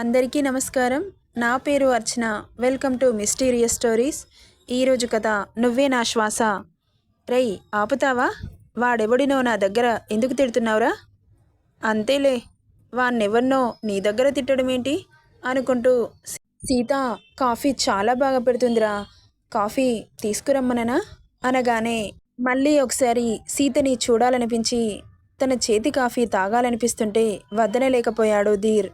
అందరికీ నమస్కారం. నా పేరు Archana. Welcome to mysterious stories. ఈరోజు కథ నువ్వే నా శ్వాస. రేయ్ ఆపుతావా? వాడెవడినో నా దగ్గర ఎందుకు తిడుతున్నావురా? అంతేలే వాణ్ణెవరినో నీ దగ్గర తిట్టడం ఏంటి? అనుకుంటూ సీత కాఫీ చాలా బాగా పెడుతుందిరా. కాఫీ తీసుకురమ్మననా? అనగానే మళ్ళీ ఒకసారి సీతని చూడాలనిపించి తన చేతి కాఫీ తాగాలనిపిస్తుంటే వద్దనలేకపోయాడు ధీర్.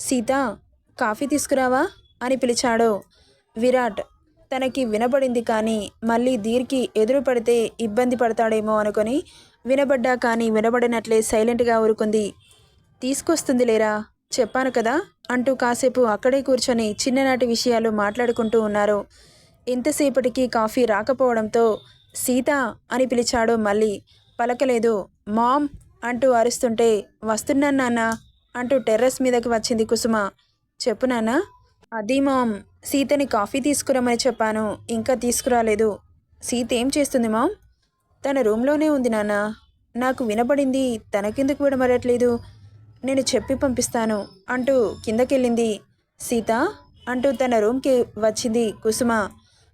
సీత కాఫీ తీసుకురావా? అని పిలిచాడు. విరాట్ తనకి వినపడింది కానీ మళ్ళీ దీర్కి ఎదురు పడితే ఇబ్బంది పడతాడేమో అనుకొని వినబడ్డా కానీ వినబడినట్లే సైలెంట్గా ఊరుకుంది. తీసుకొస్తుంది లేరా? చెప్పాను కదా అంటూ కాసేపు అక్కడే కూర్చొని చిన్ననాటి విషయాలు మాట్లాడుకుంటూ ఉన్నారు. ఎంతసేపటికి కాఫీ రాకపోవడంతో సీత అని పిలిచాడు మళ్ళీ. పలకలేదు. మామ్ అంటూ అరుస్తుంటే వస్తున్నాను నాన్న. అంటూ టెర్రస్ మీదకి వచ్చింది కుసుమ. చెప్పు నాన్న. అది మామ్. సీతని కాఫీ తీసుకురమ్మని చెప్పాను. ఇంకా తీసుకురాలేదు. సీత ఏం చేస్తుంది మామ్? తన రూమ్లోనే ఉంది నాన్న. నాకు వినపడింది తనకెందుకు విడమరట్లేదు నేను చెప్పి పంపిస్తాను అంటూ కిందకెళ్ళింది. సీత అంటూ తన రూమ్కి వచ్చింది కుసుమ.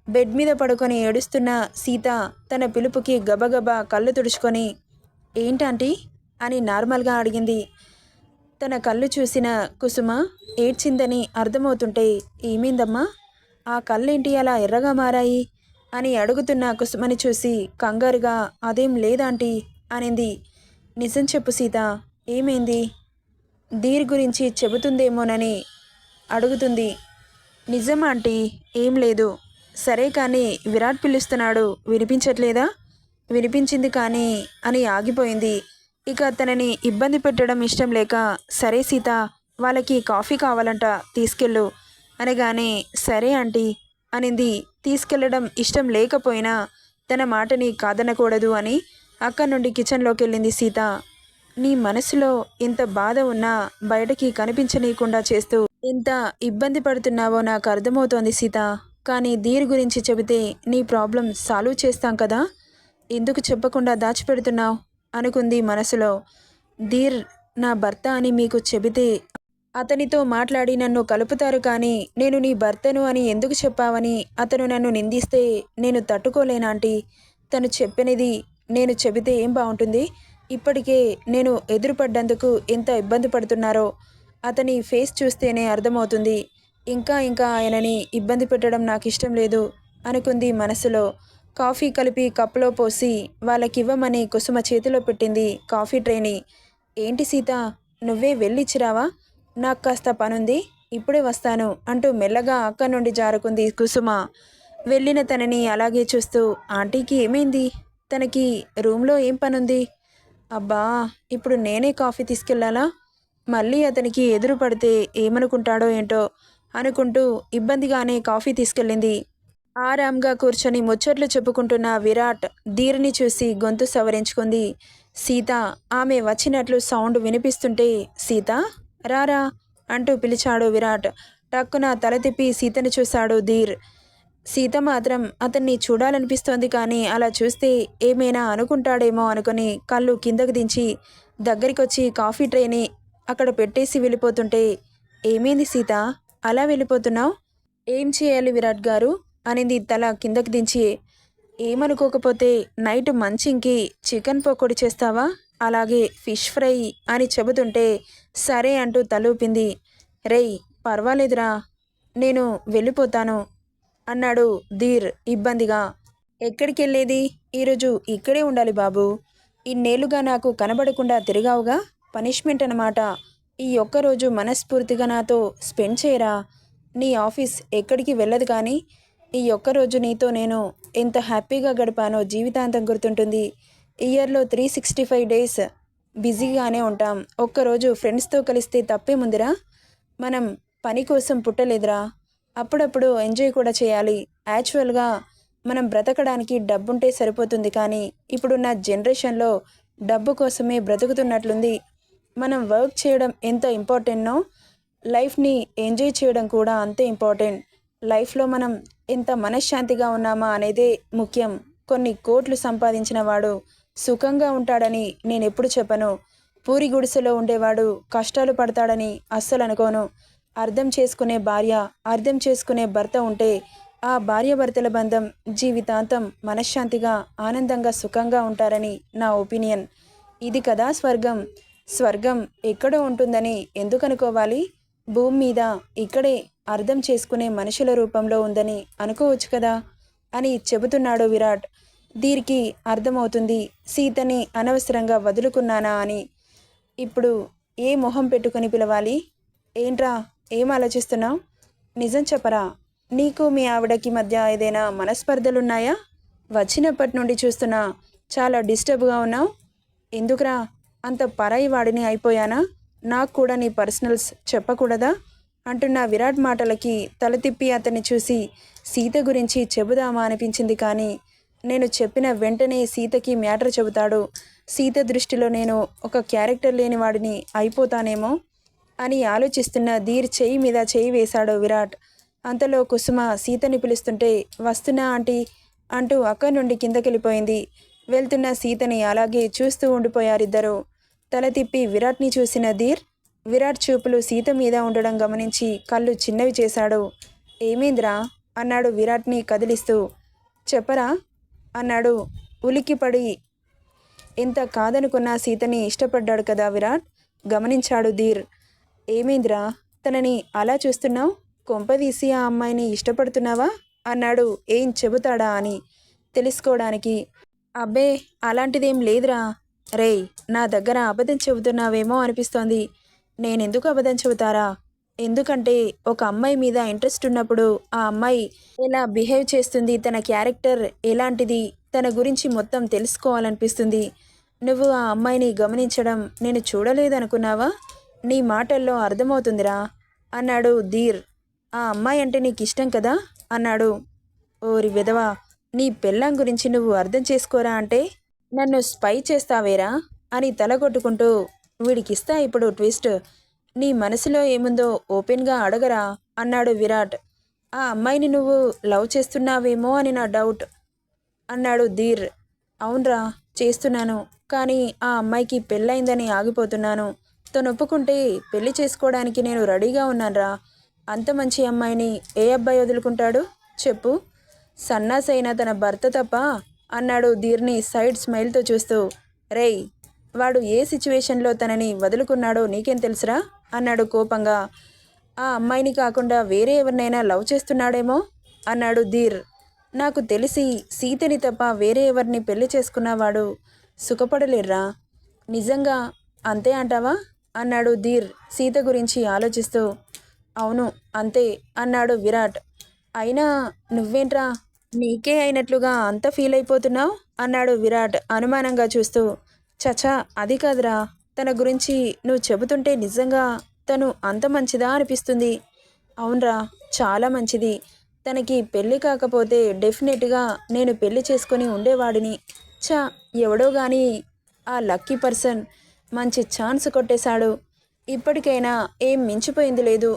బెడ్ మీద పడుకొని ఏడుస్తున్న సీత తన పిలుపుకి గబగబా కళ్ళు తుడుచుకొని ఏంటంటీ అని నార్మల్గా అడిగింది. తన కళ్ళు చూసిన కుసుమ ఏడ్చిందని అర్థమవుతుంటే ఏమైందమ్మా? ఆ కళ్ళేంటి అలా ఎర్రగా మారాయి? అని అడుగుతున్న కుసుమని చూసి కంగారుగా అదేం లేదాంటీ అనింది. నిజం చెప్పు సీత ఏమైంది? దీర్ గురించి చెబుతుందేమోనని అడుగుతుంది. నిజం ఆంటీ ఏం లేదు. సరే కానీ విరాట్ పిలుస్తున్నాడు వినిపించట్లేదా? వినిపించింది కానీ అని ఆగిపోయింది. ఇక తనని ఇబ్బంది పెట్టడం ఇష్టం లేక సరే సీత వాళ్ళకి కాఫీ కావాలంట తీసుకెళ్ళు. అనగానే సరే ఆంటీ అనింది. తీసుకెళ్ళడం ఇష్టం లేకపోయినా తన మాటని కాదనకూడదు అని అక్కడి నుండి కిచెన్లోకి వెళ్ళింది సీత. నీ మనసులో ఎంత బాధ ఉన్నా బయటకి కనిపించనీయకుండా చేస్తూ ఎంత ఇబ్బంది పడుతున్నావో నాకు అర్థమవుతోంది సీత. కానీ దీని గురించి చెబితే నీ ప్రాబ్లం సాల్వ్ చేస్తాం కదా? ఎందుకు చెప్పకుండా దాచిపెడుతున్నావు? అనుకుంది మనసులో. ధీర్ నా భర్త అని మీకు చెబితే అతనితో మాట్లాడి నన్ను కలుపుతారు కానీ నేను నీ భర్తను అని ఎందుకు చెప్పావని అతను నన్ను నిందిస్తే నేను తట్టుకోలేనాంటి తను చెప్పినది నేను చెబితే ఏం బాగుంటుంది? ఇప్పటికే నేను ఎదురుపడ్డందుకు ఎంత ఇబ్బంది పడుతున్నారో అతని ఫేస్ చూస్తేనే అర్థమవుతుంది. ఇంకా ఇంకా ఆయనని ఇబ్బంది పెట్టడం నాకు ఇష్టం లేదు అనుకుంది మనసులో. కాఫీ కలిపి కప్పులో పోసి వాళ్ళకివ్వమని కుసుమ చేతిలో పెట్టింది కాఫీ ట్రేని. ఏంటి సీత నువ్వే వెళ్ళిచ్చిరావా? నాకు కాస్త పనుంది ఇప్పుడే వస్తాను అంటూ మెల్లగా అక్క నుండి జారుకుంది కుసుమ. వెళ్ళిన తనని అలాగే చూస్తూ ఆంటీకి ఏమైంది? తనకి రూమ్లో ఏం పనుంది? అబ్బా ఇప్పుడు నేనే కాఫీ తీసుకెళ్ళాలా? మళ్ళీ అతనికి ఎదురు పడితే ఏమనుకుంటాడో ఏంటో అనుకుంటూ ఇబ్బందిగానే కాఫీ తీసుకెళ్ళింది ఆరాంగా కూర్చొని ముచ్చట్లు చెప్పుకుంటున్న విరాట్ ధీర్ని చూసి గొంతు సవరించుకుంది. సీత ఆమె వచ్చినట్లు సౌండ్ వినిపిస్తుంటే సీత రారా అంటూ పిలిచాడు విరాట్. టక్కున తల తిప్పి సీతను చూశాడు ధీర్. సీత మాత్రం అతన్ని చూడాలనిపిస్తోంది కానీ అలా చూస్తే ఏమైనా అనుకుంటాడేమో అనుకుని కళ్ళు కిందకు దించి దగ్గరికొచ్చి కాఫీ ట్రేని అక్కడ పెట్టేసి వెళ్ళిపోతుంటే ఏమైంది సీత? అలా వెళ్ళిపోతున్నావు? ఏం చేయాలి విరాట్ గారు? అనింది తల కిందకి దించి. ఏమనుకోకపోతే నైట్ మంచింకి చికెన్ పకోడీ చేస్తావా? అలాగే ఫిష్ ఫ్రై అని చెబుతుంటే సరే అంటూ తలూపింది రేయ్ పర్వాలేదురా నేను వెళ్ళిపోతాను అన్నాడు ధీర్ ఇబ్బందిగా. ఎక్కడికి వెళ్ళేది ఈరోజు ఇక్కడే ఉండాలి బాబు. ఇన్నేళ్ళుగా నాకు కనబడకుండా తిరిగావుగా? పనిష్మెంట్ అన్నమాట. ఈ ఒక్కరోజు మనస్ఫూర్తిగా నాతో స్పెండ్ చేయరా? నీ ఆఫీస్ ఎక్కడికి వెళ్ళదు కానీ ఈ ఒక్కరోజు నీతో నేను ఎంత హ్యాపీగా గడిపానో జీవితాంతం గుర్తుంటుంది. ఇయర్లో త్రీ సిక్స్టీ ఫైవ్ డేస్ బిజీగానే ఉంటాం. ఒక్కరోజు ఫ్రెండ్స్తో కలిస్తే తప్పేముందిరా మనం పని కోసం పుట్టలేదురా. అప్పుడప్పుడు ఎంజాయ్ కూడా చేయాలి. యాక్చువల్గా మనం బ్రతకడానికి డబ్బుంటే సరిపోతుంది కానీ ఇప్పుడున్న జనరేషన్లో డబ్బు కోసమే బ్రతుకుతున్నట్లుంది. మనం వర్క్ చేయడం ఎంత ఇంపార్టెంట్నో లైఫ్ని ఎంజాయ్ చేయడం కూడా అంతే ఇంపార్టెంట్. లైఫ్లో మనం ఎంత మనశ్శాంతిగా ఉన్నామా అనేదే ముఖ్యం. కొన్ని కోట్లు సంపాదించిన వాడు సుఖంగా ఉంటాడని నేను ఎప్పుడు చెప్పను. పూరి గుడిసెలో ఉండేవాడు కష్టాలు పడతాడని అస్సలు అనుకోను. అర్థం చేసుకునే భార్య అర్థం చేసుకునే భర్త ఉంటే ఆ భార్యాభర్తల బంధం జీవితాంతం మనశ్శాంతిగా ఆనందంగా సుఖంగా ఉంటారని నా ఒపీనియన్. ఇది కదా స్వర్గం. స్వర్గం ఎక్కడో ఉంటుందని ఎందుకు అనుకోవాలి భూమి మీద ఇక్కడే అర్థం చేసుకునే మనుషుల రూపంలో ఉందని అనుకోవచ్చు కదా? అని చెబుతున్నాడు విరాట్. దీనికి అర్థమవుతుంది సీతని అనవసరంగా వదులుకున్నానా అని. ఇప్పుడు ఏ మొహం పెట్టుకొని పిలవాలి? ఏంట్రా ఏం ఆలోచిస్తున్నావు? నిజం చెప్పరా? నీకు మీ ఆవిడకి మధ్య ఏదైనా మనస్పర్ధలున్నాయా? వచ్చినప్పటి నుండి చూస్తున్నా చాలా డిస్టర్బ్గా ఉన్నావు? ఎందుకురా అంత పరాయి వాడిని అయిపోయానా? నాకు కూడా నీ పర్సనల్స్ చెప్పకూడదా? అంటున్న విరాట్ మాటలకి తల తిప్పి అతన్ని చూసి సీత గురించి చెబుదామా అనిపించింది కానీ నేను చెప్పిన వెంటనే సీతకి మ్యాటర్ చెబుతాడు. సీత దృష్టిలో నేను ఒక క్యారెక్టర్ లేని వాడిని అయిపోతానేమో అని ఆలోచిస్తున్న ధీర్ చేయి మీద చేయి వేశాడు విరాట్. అంతలో కుసుమ సీతని పిలుస్తుంటే వస్తున్నా ఆంటీ అంటూ అక్కడి నుండి కిందకెళ్ళిపోయింది. వెళ్తున్న సీతని అలాగే చూస్తూ ఉండిపోయారిద్దరూ. తల తిప్పి విరాట్ని చూసిన ధీర్ విరాట్ చూపులు సీత మీద ఉండడం గమనించి కళ్ళు చిన్నవి చేశాడు. ఏమైందిరా? అన్నాడు విరాట్ని కదిలిస్తూ. చెప్పరా? అన్నాడు ఉలిక్కిపడి. ఎంత కాదనుకున్న సీతని ఇష్టపడ్డాడు కదా విరాట్? గమనించాడు ధీర్. ఏమైందిరా? తనని అలా చూస్తున్నావు? కొంపదీసి ఆ అమ్మాయిని ఇష్టపడుతున్నావా? అన్నాడు. ఏం చెబుతాడా? అని తెలుసుకోవడానికి. అబ్బే అలాంటిదేం లేదురా. రే నా దగ్గర అబద్ధం చెబుతున్నావేమో అనిపిస్తోంది. నేనెందుకు అబద్ధం చెబుతారా? ఎందుకంటే ఒక అమ్మాయి మీద ఇంట్రెస్ట్ ఉన్నప్పుడు ఆ అమ్మాయి ఎలా బిహేవ్ చేస్తుంది తన క్యారెక్టర్ ఎలాంటిది తన గురించి మొత్తం తెలుసుకోవాలనిపిస్తుంది. నువ్వు ఆ అమ్మాయిని గమనించడం నేను చూడలేదనుకున్నావా? నీ మాటల్లో అర్థమవుతుందిరా అన్నాడు ధీర్. ఆ అమ్మాయి అంటే నీకు ఇష్టం కదా? అన్నాడు. ఓరి విధవా నీ పెళ్ళాం గురించి నువ్వు అర్థం చేసుకోరా అంటే? నన్ను స్పై చేస్తావేరా? అని తలగొట్టుకుంటూ వీడికిస్తా ఇప్పుడు ట్విస్ట్. నీ మనసులో ఏముందో ఓపెన్గా అడగరా అన్నాడు విరాట్. ఆ అమ్మాయిని నువ్వు లవ్ చేస్తున్నావేమో అని నా డౌట్ అన్నాడు ధీర్. అవునరా చేస్తున్నాను. కానీ ఆ అమ్మాయికి పెళ్ళైందని ఆగిపోతున్నాను. తను ఒప్పుకుంటే పెళ్ళి చేసుకోవడానికి నేను రెడీగా ఉన్నానురా. అంత మంచి అమ్మాయిని ఏ అబ్బాయి వదులుకుంటాడు? చెప్పు. సన్నాసైన తన భర్త తప్ప అన్నాడు ధీర్ని సైడ్ స్మైల్తో చూస్తూ. రేయ్ వాడు ఏ సిచ్యువేషన్లో తనని వదులుకున్నాడో నీకేం తెలుసురా? అన్నాడు కోపంగా. ఆ అమ్మాయిని కాకుండా వేరే ఎవరినైనా లవ్ చేస్తున్నాడేమో? అన్నాడు ధీర్. నాకు తెలిసి సీతని తప్ప వేరే ఎవరిని పెళ్ళి చేసుకున్నవాడు సుఖపడలేర్రా నిజంగా అంతే అంటావా? అన్నాడు ధీర్ సీత గురించి ఆలోచిస్తూ. అవును అంతే అన్నాడు విరాట్. అయినా నువ్వేంట్రా? నీకే అయినట్లుగా అంత ఫీల్ అయిపోతున్నావు అన్నాడు విరాట్ అనుమానంగా చూస్తూ. చచా అది కాదురా. తన గురించి నువ్వు చెబుతుంటే నిజంగా తను అంత మంచిదా అనిపిస్తుంది? అవునరా చాలా మంచిది. తనకి పెళ్ళి కాకపోతే డెఫినెట్గా నేను పెళ్ళి చేసుకొని ఉండేవాడిని. చా ఎవడో కానీ ఆ లక్కీ పర్సన్ మంచి ఛాన్స్ కొట్టేశాడు. ఇప్పటికైనా ఏం మించిపోయింది లేదు.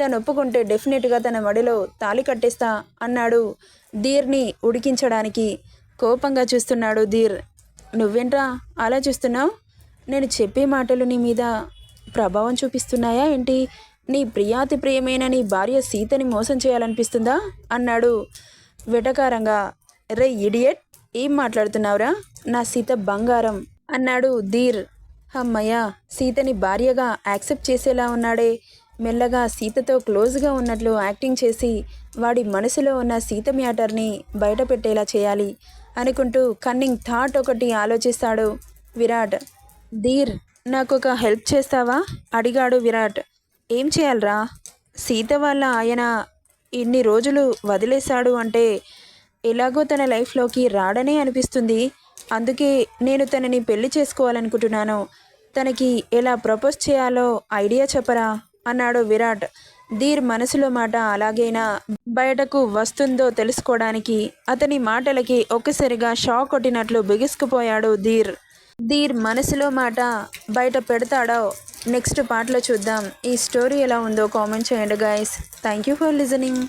తను ఒప్పుకుంటే డెఫినెట్గా తన మడిలో తాళి కట్టేస్తా అన్నాడు ధీర్ని ఉడికించడానికి. కోపంగా చూస్తున్నాడు ధీర్. నువ్వేంట్రా అలా చూస్తున్నావు? నేను చెప్పే మాటలు నీ మీద ప్రభావం చూపిస్తున్నాయా ఏంటి? నీ ప్రియాతి ప్రియమైన నీ భార్య సీతని మోసం చేయాలనిపిస్తుందా? అన్నాడు వెటకారంగా. రే ఇడియట్ ఏం మాట్లాడుతున్నావురా? నా సీత బంగారం అన్నాడు ధీర్. అమ్మయ్య సీతని భార్యగా యాక్సెప్ట్ చేసేలా ఉన్నాడే. మెల్లగా సీతతో క్లోజ్గా ఉన్నట్లు యాక్టింగ్ చేసి వాడి మనసులో ఉన్న సీత మ్యాటర్ని బయటపెట్టేలా చేయాలి అనుకుంటూ కన్నింగ్ థాట్ ఒకటి ఆలోచిస్తాడు విరాట్. ధీర్ నాకు ఒక హెల్ప్ చేస్తావా? అడిగాడు విరాట్. ఏం చేయాలరా? సీత వాళ్ళ ఆయన ఇన్ని రోజులు వదిలేశాడు అంటే ఎలాగో తన లైఫ్లోకి రాడనే అనిపిస్తుంది. అందుకే నేను తనని పెళ్ళి చేసుకోవాలనుకుంటున్నాను. తనకి ఎలా ప్రపోజ్ చేయాలో ఐడియా చెప్పరా? అన్నాడు విరాట్. ధీర్ మనసులో మాట అలాగైనా? బయటకు వస్తుందో తెలుసుకోవడానికి అతని మాటలకి ఒక్కసారిగా షాక్ కొట్టినట్లు బిగుసుకుపోయాడు ధీర్. ధీర్ మనసులో మాట బయట పెడతాడో? నెక్స్ట్ పాటలో చూద్దాం. ఈ స్టోరీ ఎలా ఉందో కామెంట్ చేయండి guys thank you for listening